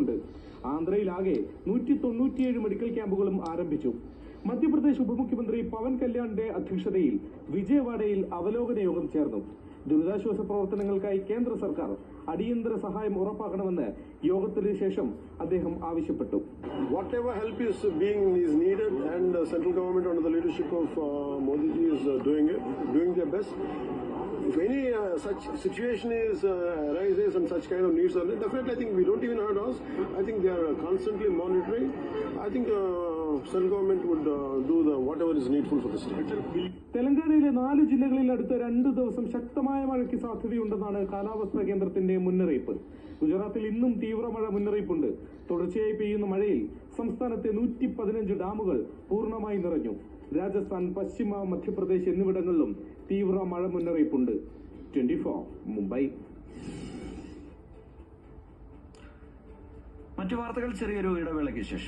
ഉണ്ട്. ആന്ധ്രയിലാകെ നൂറ്റി തൊണ്ണൂറ്റിയേഴ് മെഡിക്കൽ ക്യാമ്പുകളും ആരംഭിച്ചു. മധ്യപ്രദേശ് ഉപമുഖ്യമന്ത്രി പവൻ കല്യാണിന്റെ അധ്യക്ഷതയിൽ വിജയവാഡയിൽ അവലോകന യോഗം ചേർന്നു. ദുരിതാശ്വാസ പ്രവർത്തനങ്ങൾക്കായി കേന്ദ്ര സർക്കാർ അടിയന്തര സഹായം ഉറപ്പാക്കണമെന്ന് യോഗത്തിന് ശേഷം അദ്ദേഹം ആവശ്യപ്പെട്ടു. Whatever help is being is and uh, central government under the leadership of uh, Modi ji is uh, doing it, doing their best. If any uh, such situation is uh, arises and such kind of needs are definitely I think we don't even to ask. I think they are constantly monitoring. I think uh, central government would തെലങ്കാനയിലെ നാല് ജില്ലകളിൽ അടുത്ത രണ്ട് ദിവസം ശക്തമായ മഴയ്ക്ക് സാധ്യതയുണ്ടെന്നാണ് കാലാവസ്ഥാ കേന്ദ്രത്തിന്റെ മുന്നറിയിപ്പ്. ഗുജറാത്തിൽ ഇന്നും തീവ്ര മഴ മുന്നറിയിപ്പുണ്ട്. തുടർച്ചയായി പെയ്യുന്ന മഴയിൽ സംസ്ഥാനത്തെ നൂറ്റി പതിനഞ്ച് ഡാമുകൾ പൂർണമായി നിറഞ്ഞു. രാജസ്ഥാൻ പശ്ചിമ മധ്യപ്രദേശ് എന്നിവിടങ്ങളിലും തീവ്ര മഴ മുന്നറിയിപ്പുണ്ട്. Twenty four Mumbai. മറ്റു വാർത്തകൾ ചെറിയൊരു ഇടവേളയ്ക്ക് ശേഷം.